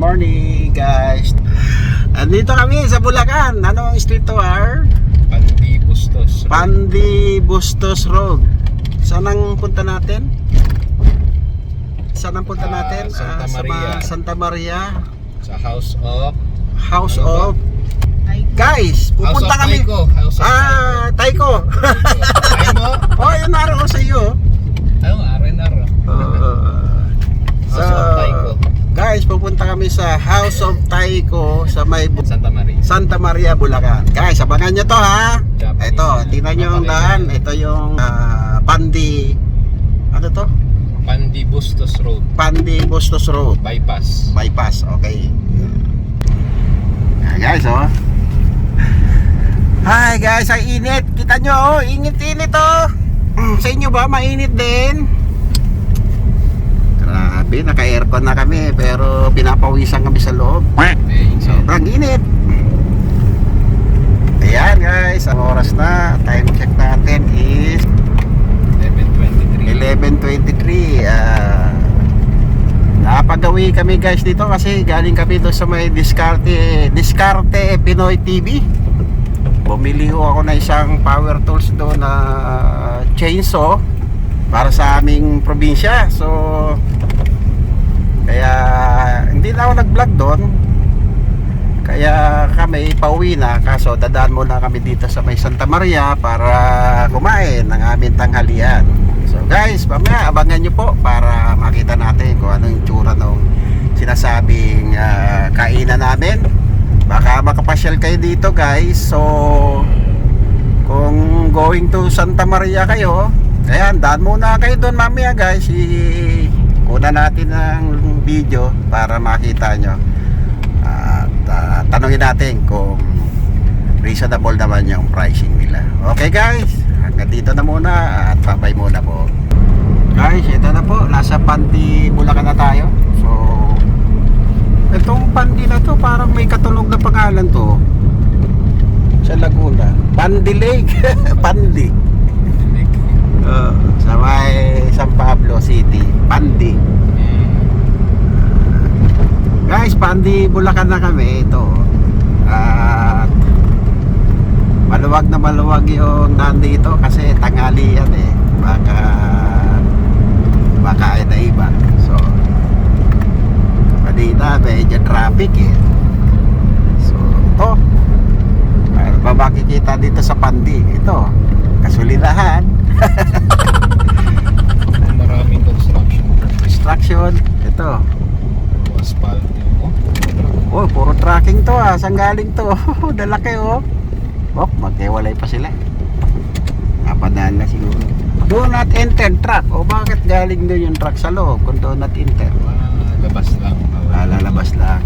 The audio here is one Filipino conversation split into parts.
morning guys. Andito kami sa Bulacan. Ano ang street to are? Pandi Bustos. Pandi Bustos Road. Saan ang punta natin? Saan ang punta Ah, natin? Santa Ah, sa Maria. mga Santa Maria Sa House of... House Ano ba? of Guys, House pupunta kami. Taiko. House of Ah, Taiko. Taiko. Mo? oh, yun naro ko sa iyo. Ayaw, R&R. so, House of Taiko. Guys, pupunta kami sa House of Taiko sa may Santa Maria. Santa Maria, Bulacan. Guys, abangan nyo to ha. Japanese Ito, na. tingnan nyo yung daan. Ito yung ah, Pandi, ano to? Pandi Bustos Road. Pandi Bustos Road. Bypass. Bypass, okay. Yan guys, oh. Hi guys, ang init. Kita nyo, oh, init-init oh. Mm, Sa inyo ba, mainit din? Grabe, naka-aircon na kami pero pinapawisan kami sa loob. Sobrang init. Ayan guys, ang oras na. Time check natin is 11.23. 11.23. Ah, napagawi kami guys dito kasi galing kami doon sa may Discarte, Discarte Pinoy TV. Bumili ho ako na isang power tools doon na chainsaw para sa aming probinsya. So, kaya hindi na ako nag-vlog doon. Kaya kami pauwi na kaso dadaan muna kami dito sa may Santa Maria para kumain ng aming tanghalian. So guys, mamaya abangan nyo po para makita natin kung ano yung tsura ng sinasabing ah, kainan namin. Baka makapasyal kayo dito guys. So kung going to Santa Maria kayo, ayan, daan muna kayo doon mamaya guys. I kuna natin ng video para makita nyo. At ah, tanungin natin kung reasonable naman yung pricing nila. Okay guys, hanggang dito na muna at babay muna po. Guys, ito na po. Nasa Panti, Bulacan na tayo. So, itong Pandi na to parang may katunog na pangalan to. Sa Laguna. Pandi Lake. Pandi. Uh, sa may San Pablo City. Pandi. Guys, Pandi, Bulacan na kami. Ito. At maluwag na maluwag yung nandito kasi tangali yan eh. Baka baka ay na iba. So, kanina medyo traffic eh. So, ito. Ano ba dito sa Pandi? Ito. Kasulinahan. Maraming construction. Construction. Ito. Asphalt. Oh. Oh, puro tracking to ah. Saan galing to? Dalaki oh. Oh, magkewalay pa sila. Napadaan na siguro. Do not enter truck. O bakit galing doon yung truck sa loob kung do not enter? Ah, labas lang. Ah, lalabas lang.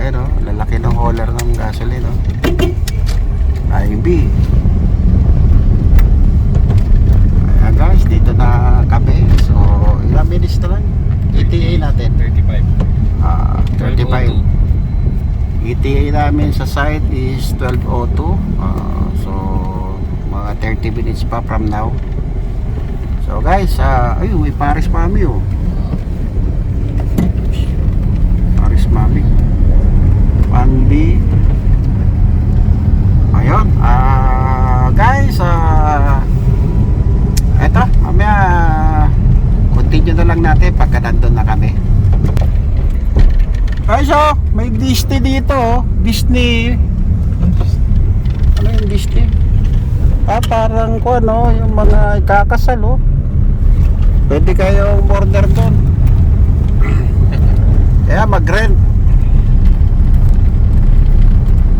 Ayun oh, lalaki ng hauler ng gasoline oh. IB. Ayan guys, dito na kami. So, ilang minutes na lang? ETA natin. 35. Ah, 35. 12:02. ETA namin sa site is 12.02 Ah, So mga 30 minutes pa from now. So guys uh, Ayun may Paris Mami oh. Paris Mami. Pandi Ayun ah Guys ah Eto mamaya Continue na lang natin pagka nandun na kami Guys oh, may Disney dito oh. Disney. Ano yung Disney? Ah, parang ko ano, yung mga ikakasal oh. Pwede kayong order doon. Kaya mag-rent.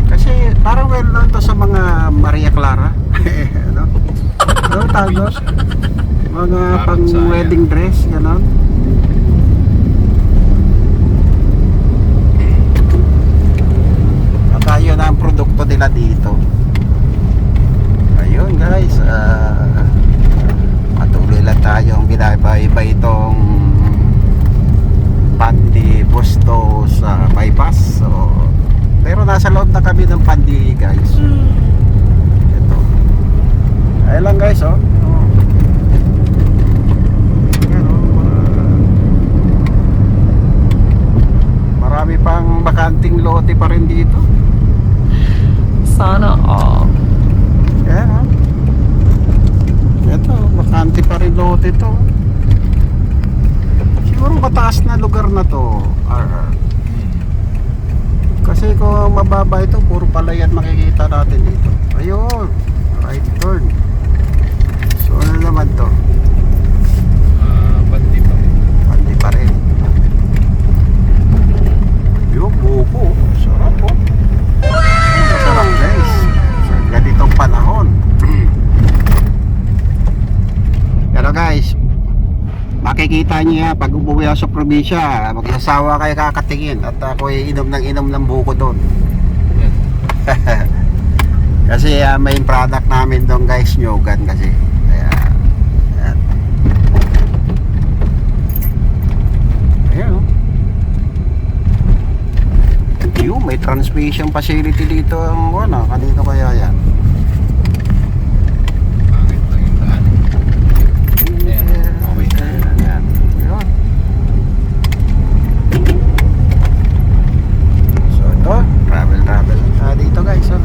Kasi parang well known to sa mga Maria Clara. ano? Ano tawag? Mga Parang pang sayang. wedding dress, gano'n. Yun ang produkto nila dito. Ayun guys, ah patuloy lang tayong binabayba itong Pandi Busto sa bypass. So, pero nasa loob na kami ng Pandi guys. Ito. Ayun lang guys oh. Oh. Marami pang bakanting lote pa rin dito. Sana all. Kaya ha. Ito, bakante pa rin lote to. Siguro mataas na lugar na to. RR. Kasi kung mababa ito, puro palayan makikita natin dito. Ayun, right turn. So ano naman to? Ah, bandi pa. Pandi pa rin. Yung buko, sarap po. Masarap guys. Sa ganitong panahon. Pero guys, makikita niya pag umuwi ako sa probinsya, magsasawa kayo kakatingin at ako inom ng inom ng buko doon. Kasi uh, main product namin doon guys, Nyogan kasi. Kaya, yan. Ayan oh. May transmission facility dito ang ano, kanino kaya yan? Pangit lang yung daan. Ayan, okay na. Ayan, yun. So ito, travel travel lang tayo dito guys oh.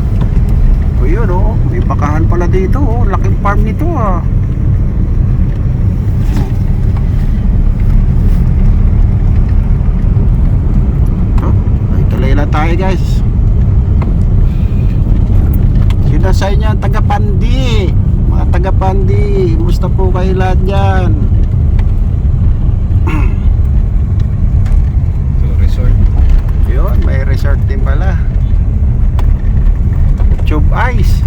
O yun oh, may bakahan pala dito oh, laking farm nito ah. Oh, ay tuloy lang tayo guys. Sino sa inyo ang taga Pandi? Mga taga Pandi, musta po kayo lahat dyan? So, resort. Resort din pala. Tube Ice.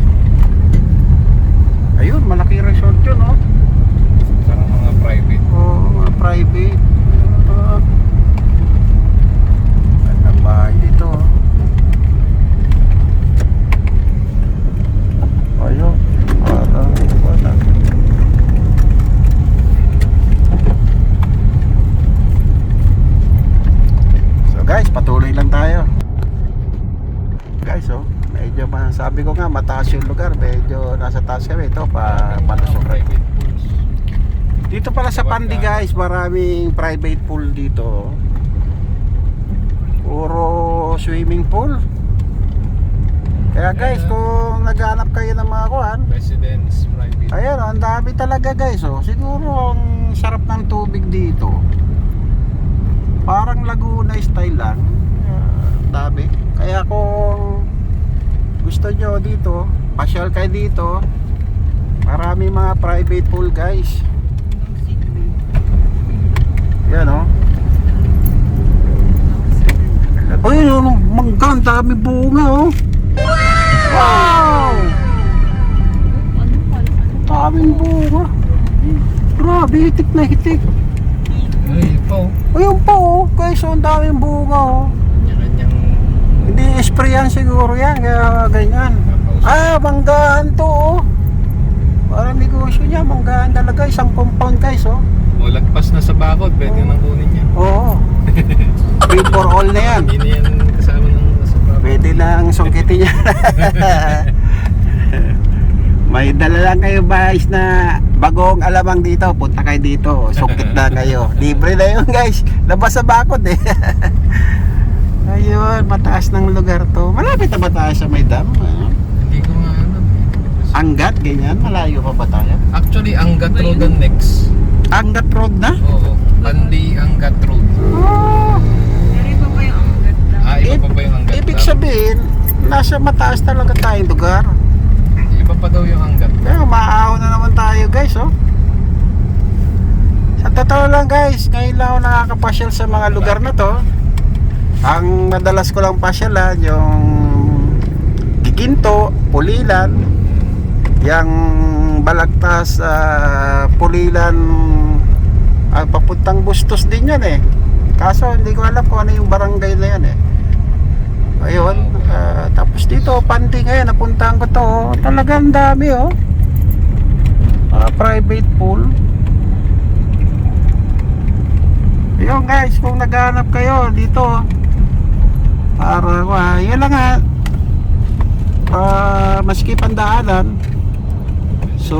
Ayun, malaki resort yun, oh. Parang mga private. Oo, mga private. Uh, ang bahay dito, oh. Ayun, parang wala. So guys, patuloy lang tayo. Guys, oh, medyo ma- sabi ko nga mataas yung lugar, medyo nasa taas kami ito pa palusok Mga private pools. dito pala sa Pandi guys, maraming private pool dito. Puro swimming pool. Kaya guys, kung naghanap kayo ng mga kuhan, Residence, private. ayan, ang dami talaga guys. Oh. Siguro ang sarap ng tubig dito. Parang Laguna style lang. Dami. Kaya kung gusto nyo dito, pasyal kayo dito, marami mga private pool guys. Yan oh. Ay, ano, mangga, ang dami bunga oh. Wow! Daming bunga. Grabe, hitik na hitik. Ay, ito. Ayun pa oh, guys, oh, ang daming bunga oh. Hindi spray yan siguro yan, kaya ganyan. Ah, manggahan to oh. Parang negosyo niya, manggahan talaga, isang compound guys oh. O, lagpas na sa bakod. Pwede nang kunin yan. Oo. Free for all na yan. Hindi na yan kasama ng nasa bakod. Pwede lang sungkitin niya. May dala lang kayo guys na bagong alamang dito. Punta kayo dito. Sungkit na kayo. Libre na yun guys. Labas sa bakod eh. Ayun, mataas ng lugar to. Malapit na ba tayo sa may dam? Ano? Hindi ko nga alam. eh. Anggat, ganyan. Malayo pa ba tayo? Actually, Angat Road ang next. Anggat Road na? Oo. Pandi Angat Road. Oh, Pero iba pa yung anggat lang. Ah, iba pa ba yung Angat? ibig Dam? sabihin, nasa mataas talaga tayong lugar. Iba pa daw yung Angat. Kaya maaahon na naman tayo guys oh. Sa totoo lang guys, ngayon lang ako nakakapasyal sa mga lugar na to. Ang madalas ko lang pasyalan yung Giginto, Pulilan, yung Balagtas, ah, Pulilan, ah, papuntang Bustos din yan eh. Kaso hindi ko alam kung ano yung barangay na yan eh. Ayun, ah, tapos dito, Pandi ngayon, napuntahan ko to. oh. Talagang dami oh. Mga private pool. Ayun guys, kung naghanap kayo dito, para, uh, yun lang nga, uh, maski pandaanan, so,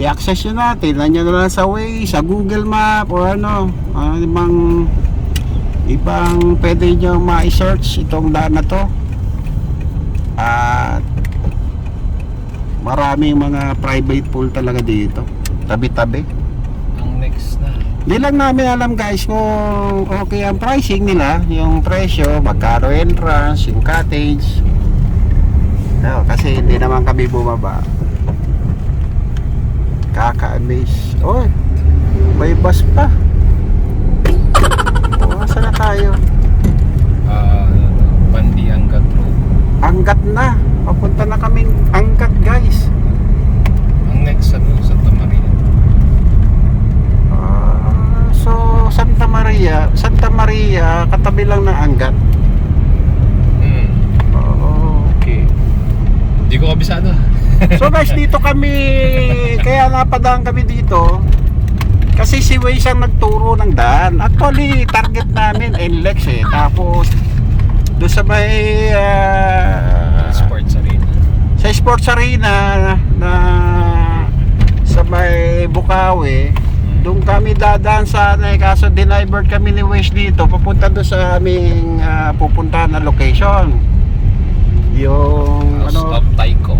i-access nyo natin, nandiyan na lang sa Waze, sa Google Map, o ano, ano bang ibang pwede nyo ma-search itong daan na to. At maraming mga private pool talaga dito. Tabi-tabi. Ang next na. Di lang namin alam guys kung okay ang pricing nila, yung presyo, magkano entrance, yung cottage. No, kasi hindi naman kami bumaba. Kaka-amaze. Oh, may bus pa. Oh, saan na tayo? Ah, Pandi Angkat Road. Angkat na. Papunta na kaming angkat guys. Ang next ano, Santa Maria. Ah, so, Santa Maria, Santa Maria, katabi lang ng angkat. Hmm. Oh, okay. Hindi ko kabisado. So guys, dito kami, kaya napadaan kami dito. Kasi si Waze ang nagturo ng daan. Actually, target namin NLEX eh. Tapos, doon sa may... ah, Sports Arena. sa sports arena na sa may Bukawi, doon kami dadaan sana eh. Kaso dinivert kami ni Waze dito. Papunta doon sa aming ah, pupuntahan na location. Yung... House ano, of Taiko.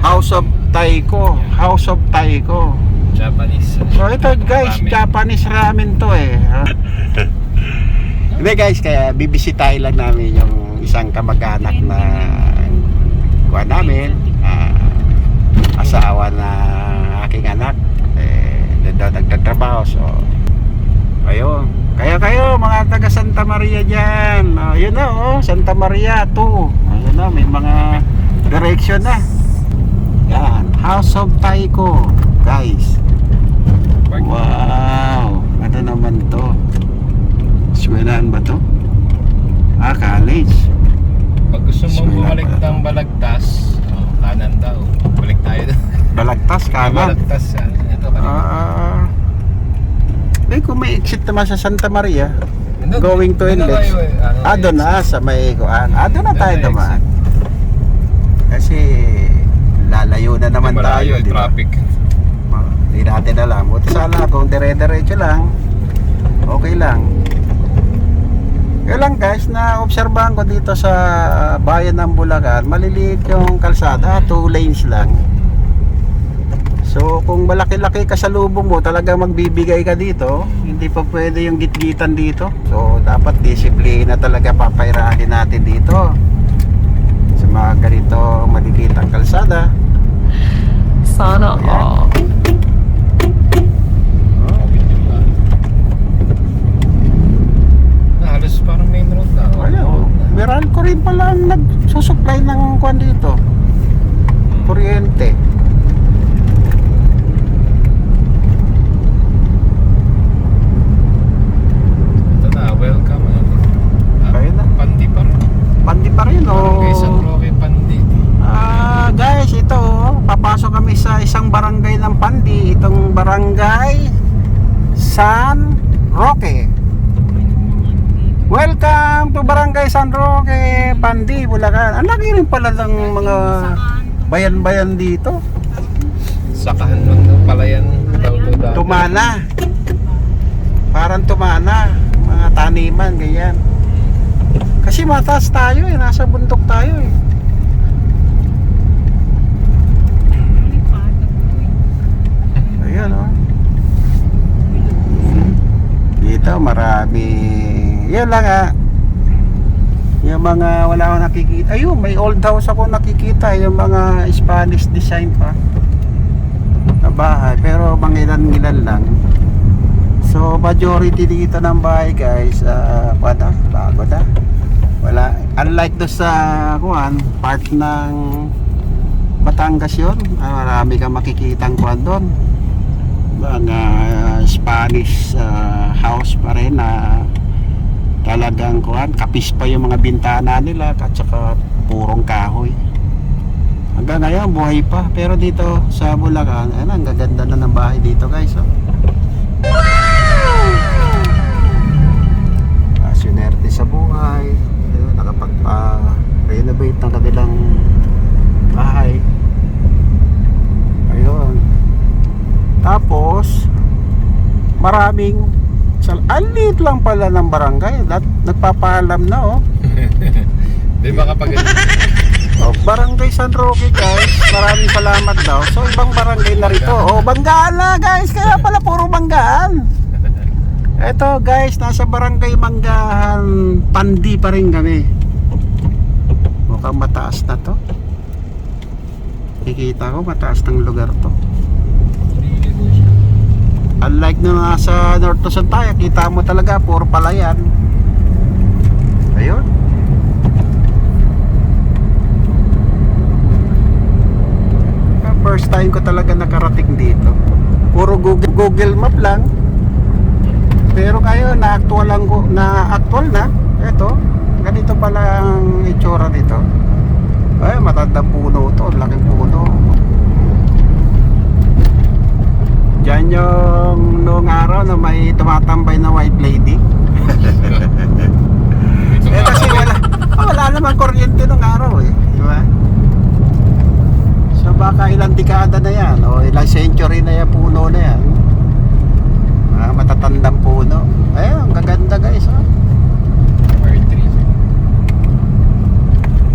House of Taiko. House of Taiko. Japanese. So ito guys, Ramen. Japanese ramen to eh. Hindi guys, kaya bibisitahin lang namin yung isang kamag-anak na kuha namin. ah, asawa na aking anak. Doon daw nagtatrabaho. So, ayun. Kaya kayo, mga taga Santa Maria dyan. Oh, yun na, oh, Santa Maria 2. Ayun na, may mga direction na. Yan, House of Taiko, guys. Wow, ano naman to? Eskwelahan ba to? Ah, college. Pag gusto mo Bismillah bumalik ng Balagtas, oh, kanan daw. Balik tayo. Balagtas, kanan. Balagtas yan. Ito Ah, kanina. ah. Eh, kung may exit naman sa Santa Maria, Doon- going to Inlex. ah, doon na, sa may kuan. Ah, doon na tayo na naman. Kasi, lalayo na naman Malayo, tayo, ba? traffic. Ah, Hindi natin alam. Buti sana kung dire-diretso lang, okay lang. Kaya lang guys, na obserbahan ko dito sa bayan ng Bulacan, maliliit yung kalsada, two lanes lang. So kung malaki-laki ka sa lubong mo, talaga magbibigay ka dito, hindi pa pwede yung gitgitan dito. So dapat disiplina talaga papairahin natin dito. Sa mga ganito maliliit ang kalsada. Sana Ayan. all. Oh, Na, halos parang main road na. oh. Wala, oh. Meron ko rin pala ang nagsusupply ng kwan dito. Kuryente. Ito na, welcome. ano. Ah, Ayun na. Pandi pa rin. Pandi pa rin, oh. Barangay San Roque, Pandi. Ah, guys, ito, oh, papasok kami sa isang barangay ng Pandi. Itong barangay San Roque. Barangay San Roque, Pandi, Bulacan. Ang laki rin pala ng mga bayan-bayan dito. Sakahan lang daw pala yan. Tumana. Parang tumana. Mga taniman, ganyan. Kasi mataas tayo eh. Nasa bundok tayo eh. Ayan oh. Dito marami. Yan lang ah. Yung mga wala akong nakikita. Ayun, may old house ako nakikita. Yung mga Spanish design pa na bahay. Pero mangilan-ngilan lang. So majority dito ng bahay guys uh, ano, bago na. Wala. Unlike do sa kuan part ng Batangas yun. Ah, marami kang makikitang kuan doon. Mga uh, Spanish uh, house pa rin na talagang kuan kapis pa yung mga bintana nila at saka purong kahoy Hanggang ngayon, buhay pa. Pero dito sa Bulacan, ayun, ang gaganda na ng bahay dito guys. Oh. Ah, Sinerte sa buhay. Ayun, nakapagpa-renovate ng kanilang bahay. Ayun. Tapos, maraming sal- Ang liit lang pala ng barangay. At nagpapaalam na oh. Di ba kapag oh. Barangay San Roque guys. Maraming salamat daw. So ibang barangay na rito. Oh, Banggaan na guys. Kaya pala puro Banggaan. Eto guys, nasa barangay Manggahan, Pandi pa rin kami. Mukhang mataas na to. Kikita ko mataas ng lugar to. Unlike na nasa North Luzon tayo, kita mo talaga puro palayan. Ayun. Ah, First time ko talaga nakarating dito. Puro Google, Google Map lang. Pero kayo na actual lang na actual na. Ito, ganito pala ang itsura dito. Ay, matandang puno to, laking puno. Diyan yung noong araw na may tumatambay na white lady. Eh kasi wala, ah, wala naman kuryente nung araw eh. Di ba? So baka ilang dekada na yan o ilang century na yan puno na yan. Ah, matatandang puno. Ayun, ang gaganda guys. Oh.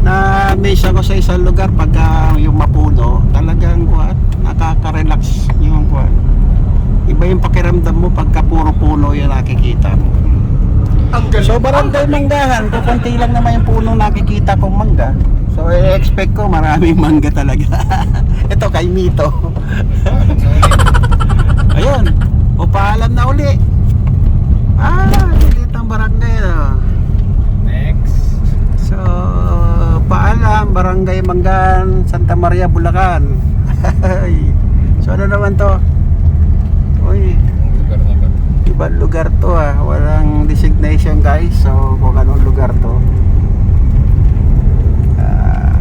na miss ako sa isang lugar pagka yung mapuno talagang kuat nakaka-relax yung kuat iba yung pakiramdam mo pagka puro puno yung nakikita mo so barangay manggahan kukunti lang naman yung puno nakikita kong mangga so i-expect ko maraming mangga talaga ito kay Mito ayun o paalam na uli ah lilit ang barangay oh. Next. So, paalam, Barangay Manggan, Santa Maria, Bulacan. So, ano naman to? Uy, Ang lugar na ba? Ibang lugar to ah. Walang designation guys. So, kung anong lugar to. Ah,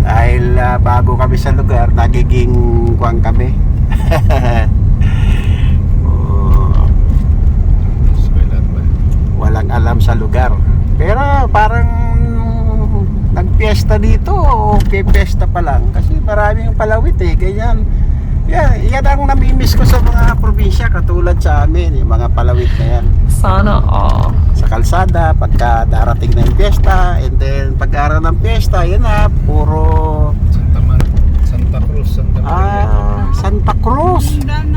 dahil ah, bago kami sa lugar, nagiging kuwang kami. Oh, walang alam sa lugar. Pero parang nagpiesta dito o piyesta pa lang kasi maraming palawit eh ganyan yan, yan ang namimiss ko sa mga probinsya katulad sa amin yung mga palawit na yan Sana all. sa kalsada pagka darating na yung piyesta and then pag araw ng piyesta yun na puro Santa Mar Santa Cruz, Santa Maria. ah, Santa Cruz dating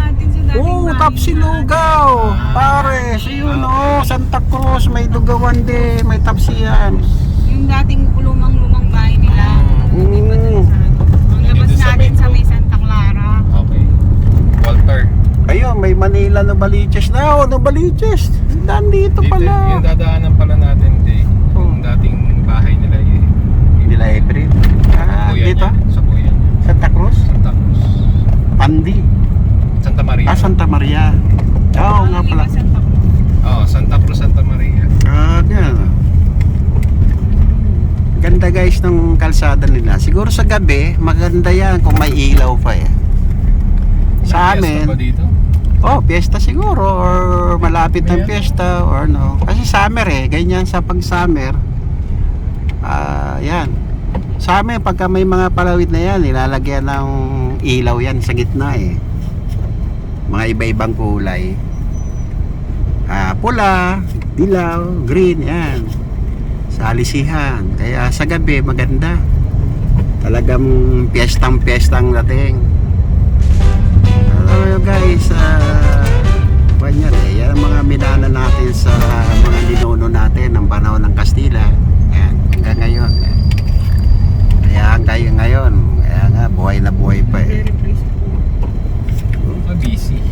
Oh, bahay Tapsilugaw! Pare, so yun oh, Santa Cruz, may Dugawan din, may Tapsiyan. Yung dating lumang-lumang bahay nila. Mm. Ang labas Dito sa natin sa Metro. may Santa Clara. Okay. Walter. Ayun, may Manila no Baliches na. Oh, no Baliches. Nandito Dito, pala. yung dadaanan pala natin, di. Yung dating bahay nila yun. Nila April. Ah, Kuya dito? niya, Sa kuya niya. Santa Cruz? Santa Cruz. Pandi. Santa Maria. Ah, Santa Maria. Oo nga Ang pala. iba Santa Cruz. Oh, Santa Cruz, Santa Maria. Ah, ganyan. Ganda guys ng kalsada nila. Siguro sa gabi, maganda yan kung may ilaw pa eh. Sa amin, ba dito? Oh, piyesta siguro or malapit ng piyesta or no. Kasi summer eh, ganyan sa pag summer. Ah, yan. Sa amin pagka may mga palawit na yan, nilalagyan ng ilaw yan sa gitna eh. Mga iba-ibang kulay. Ah, pula, dilaw, green, yan. Sa alisihan. Kaya sa gabi maganda. Talagang piyestang-piyestang dating. Guys, ah, uh, yan eh, yan ang mga minana natin sa mga ninuno natin ng panahon ng Kastila. Yan, hanggang ngayon. Yan. Kaya hanggang ngayon, kaya nga, buhay na buhay pa eh. Ah, busy.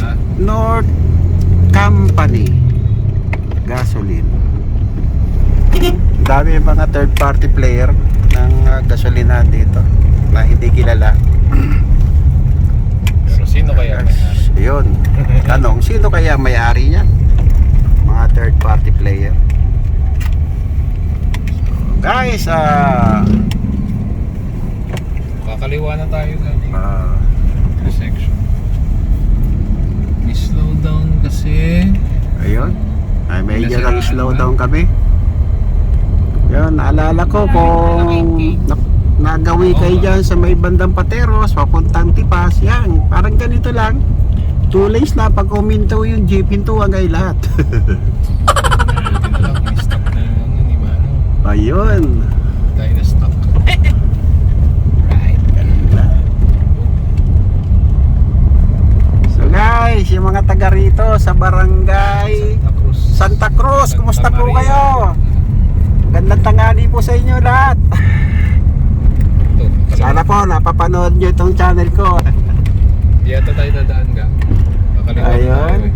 Ah, North Company Gasoline. Dami yung mga third party player ng uh, gasolinahan dito na hindi kilala. Sino kaya may-ari? Yun. Tanong, sino kaya may-ari niyan? Mga third party player. So, guys, ah Kakaliwa na tayo galing. ah, Intersection. I-slow down kasi. ayun. Ay, medyo nag slow down kami. Yun, naalala ko kung na, nagawi kayo dyan sa may bandang Pateros, papuntang Tipas, yan, parang ganito lang. Two lanes na pag uminto yung jeep, hintuan kayo lahat. Ayun. Tayo na right. So guys, yung mga taga rito sa barangay Santa Cruz. Santa Cruz, kumusta po kayo? Gandang tangali po sa inyo lahat. Sana po napapanood nyo itong channel ko. Di ata tayo dadaan ka. Makalimutan Ayun. tayo eh.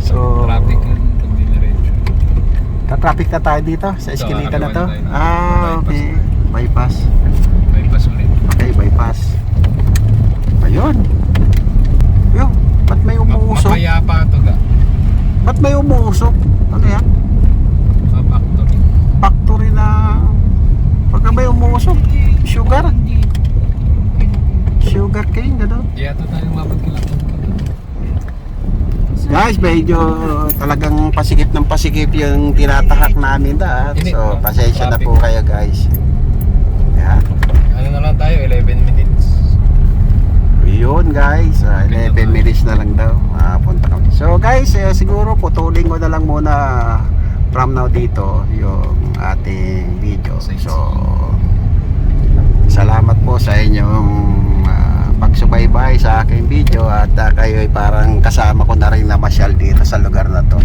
So, Traffic yung pag diniretso. ta-traffic na tayo dito sa eskinita na to. na tayo. Ah, okay. Bypass. Bypass ulit. Okay, bypass. Ayun. Yo, ba't may Ma- umuusok? Mapayapa ito ga. Ba't may umuusok? Ano yan? Sa factory. Factory na... Pagka may umuusok, sugar. Sugar cane, gano'n. Ata tayo mapagkilatan. Guys, medyo talagang pasikip ng pasikip yung tinatahak namin da. So, pasensya na po kayo guys. Yan. Ano na lang tayo, 11 minutes. Yun guys, ah, 11 minutes na lang daw. Mapunta kami. So guys, eh, siguro putulin ko na lang muna from now dito yung ating video. So, salamat po sa inyong ah, pagsubaybay sa aking video at ah, kayo ay parang kasama ko na rin na masyal dito sa lugar na to.